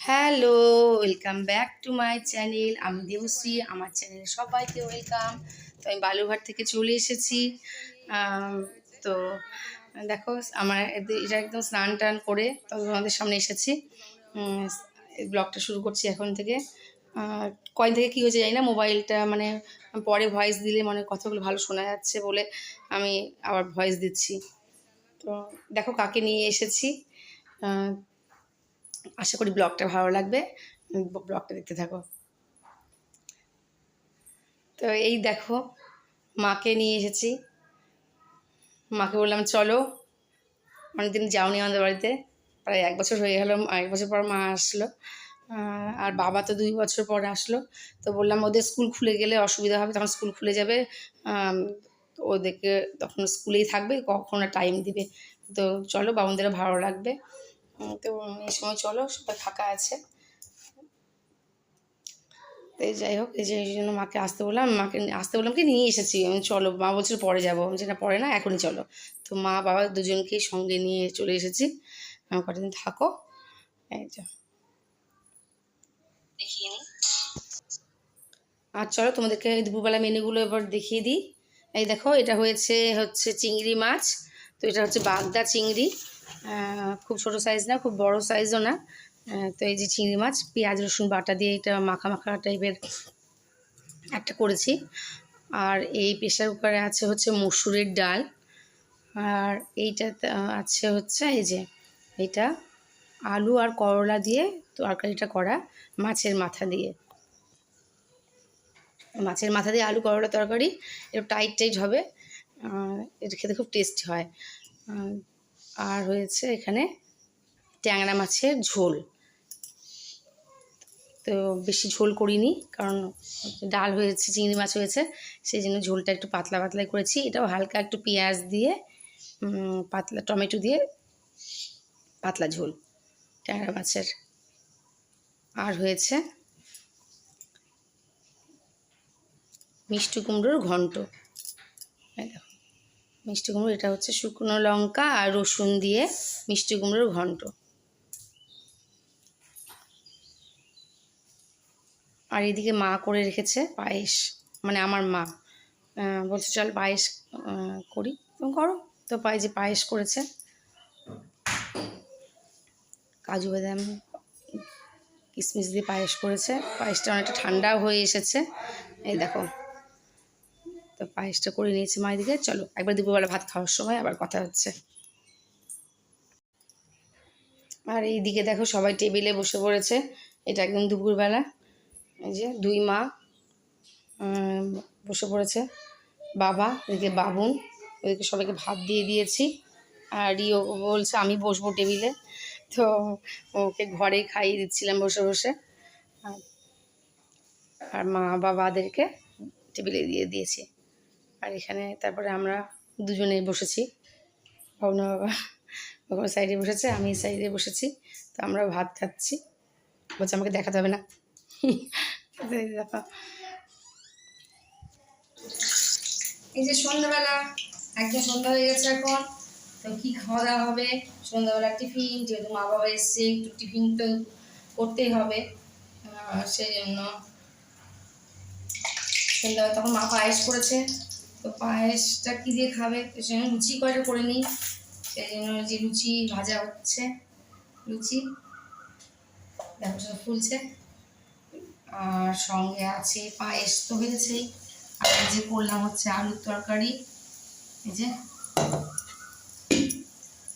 Hello welcome back to my channel. আমি দেবশ্রী আমার চ্যানেলে সবাইকে ওয়েলকাম। তো আমি বালুঘাট থেকে চলে এসেছি। তো দেখো আমার এটা একদম স্নান টান করে তো তোমাদের সামনে এসেছি। ব্লগটা শুরু করছি এখন থেকে। আহ, কয়দিন থেকে কী হয়েছে জানি না মোবাইলটা মানে পরে ভয়েস দিলে মানে কথাগুলো ভালো শোনা যাচ্ছে বলে আমি আবার ভয়েস দিচ্ছি। তো দেখো কাকে নিয়ে এসেছি। আশা করি ব্লগটা ভালো লাগবে। ব্লগটা দেখতে থাকো। তো এই দেখো, মাকে নিয়ে এসেছি। মাকে বললাম, চলো, অনেকদিন যাওনি আমাদের বাড়িতে। প্রায় এক বছর হয়ে গেল, এক বছর পর মা আসলো। আর বাবা তো দুই বছর পর আসলো। তো বললাম, ওদের স্কুল খুলে গেলে অসুবিধা হবে, তখন স্কুল খুলে যাবে। ওদেরকে তখন স্কুলেই থাকবে, কখন টাইম দিবে। তো চলো, বাবুদেরও ভালো লাগবে। তো এই সময় চলো সবাই ফাঁকা আছে। তো এই যাই হোক এই যে এই জন্য মাকে আসতে বললাম মাকে আসতে বললাম কি নিয়ে এসেছি। আমি চলো মা বলছিল পরে যাব। যেটা পরে না এখনই চলো। তো মা বাবা দুজনকেই সঙ্গে নিয়ে চলে এসেছি। আমি কতদিন থাকো। এই যে। দেখিয়ে নিই আর চলো তোমাদেরকে দুপুরবেলা মেনুগুলো এবার দেখিয়ে দিই। এই দেখো এটা হয়েছে হচ্ছে চিংড়ি মাছ। তো এটা হচ্ছে বাগদা চিংড়ি। খুব ছোট সাইজ না, খুব বড় সাইজও না। তো এই যে চিংড়ি মাছ, পেঁয়াজ, রসুন, বাটা দিয়ে এটা মাখা মাখা টাইপের একটা করেছি। আর এই প্রেশার কুকারে আছে হচ্ছে মসুরের ডাল। আর এইটা আছে হচ্ছে এই যে এটা আলু আর করলা দিয়ে তরকারিটা করা মাছের মাথা দিয়ে। মাছের মাথা দিয়ে আলু, করলা, তরকারি একটু টাইট টাইট হবে। এটা খেতে খুব টেস্টি হয়। আর হয়েছে এখানে ট্যাংরা মাছের ঝোল। তো বেশি ঝোল করিনি, কারণ ডাল হয়েছে, চিংড়ি মাছ হয়েছে, সেই জন্য ঝোলটা একটু পাতলা পাতলাই করেছি। এটাও হালকা একটু পেঁয়াজ দিয়ে পাতলা টমেটো দিয়ে পাতলা ঝোল, ট্যাংরা মাছের। আর হয়েছে মিষ্টি কুমড়োর ঘন্ট। মিষ্টি কুমড়ো, এটা হচ্ছে শুকনো লঙ্কা আর রসুন দিয়ে মিষ্টি কুমড়োর ঘন্ট। আর এদিকে মা করে রেখেছে পায়েস মানে আমার মা। বলছে, চল পায়েস করি। করো। তো পায়ে, যে পায়েস করেছে, কাজু বাদাম কিশমিশ দিয়ে পায়েস করেছে। পায়েসটা অনেকটা ঠান্ডাও হয়ে এসেছে। এই দেখো তো পায়েসটা করে নিয়েছি মায়ের দিকে। চলো, একবার দুপুরবেলা ভাত খাওয়ার সময় আবার কথা হচ্ছে। আর এইদিকে দেখো সবাই টেবিলে বসে পড়েছে। এটা একদম দুপুরবেলা। এই যে দুই মা বসে পড়েছে। বাবা, এদিকে বাবুন, ওদেরকে সবাইকে ভাত দিয়ে দিয়েছি। আর ইও বলছে, আমি বসবো টেবিলে। তো ওকে ঘরে খাইয়ে দিচ্ছিলাম বসে বসে। আর মা বাবাদেরকে টেবিলে দিয়ে দিয়েছি। আর এখানে তারপরে আমরা দুজনে বসেছি। ভাবনা বাবা ওখানে সাইডে বসেছে, আমি সাইডে বসেছি। তো আমরা ভাত খাচ্ছি। বলছে, আমাকে দেখাতে হবে না। এই যে সন্ধ্যাবেলা, একদম সন্ধ্যা হয়ে গেছে এখন। তো কি খাওয়া দাওয়া হবে? সন্ধ্যাবেলা টিফিন, যেহেতু মা বাবা এসছে, একটু টিফিন তো করতেই হবে। সেই জন্য সন্ধ্যাবেলা তখন মা পায়েস করেছে। তো পায়েসটা কি দিয়ে খাবে? তো জন্য লুচি কয়টা করে নিই? সেই জন্য যে লুচি ভাজা হচ্ছে, লুচি। দেখো সব ফুলছে। আর সঙ্গে আছে পায়েস তো হয়েছেই আর এই যে করলাম হচ্ছে আলুর তরকারি। এই যে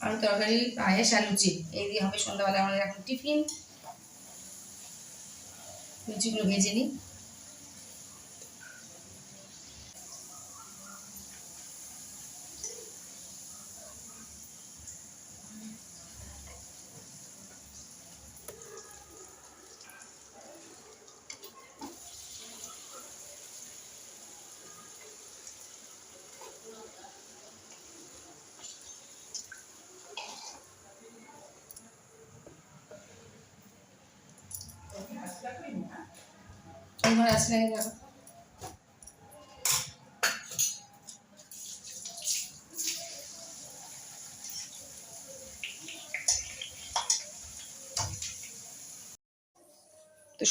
আলুর তরকারি, পায়েস আর লুচি। এই দিয়ে হবে সন্ধ্যাবেলা আমাদের এখন টিফিন। লুচিগুলো ভেজে নিই। তো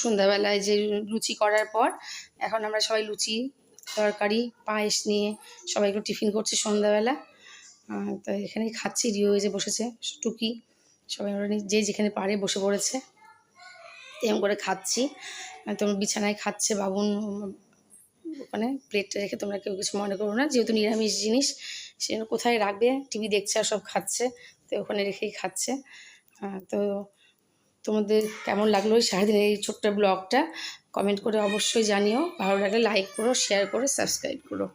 সন্ধ্যাবেলায় যে লুচি করার পর, এখন আমরা সবাই লুচি, তরকারি, পায়েস নিয়ে সবাই একটু টিফিন করছে সন্ধ্যাবেলা। তো এখানেই খাচ্ছি, রিও যে বসেছে, টুকি। সবাই যে যেখানে পারে বসে পড়েছে। এরকম করে খাচ্ছি। আর তোমার বিছানায় খাচ্ছে বাবুন ওখানে প্লেটটা রেখে তোমরা কেউ কিছু মনে করো না। যেহেতু নিরামিষ জিনিস, সে কোথায় রাখবে? টিভি দেখছে আর সব খাচ্ছে, তো ওখানে রেখেই খাচ্ছে। তো তোমাদের কেমন লাগল এই সারাদিনের এই ছোট্ট ব্লগটা? কমেন্ট করে অবশ্যই জানিও। ভালো লাগলে লাইক করো শেয়ার করো সাবস্ক্রাইব করো।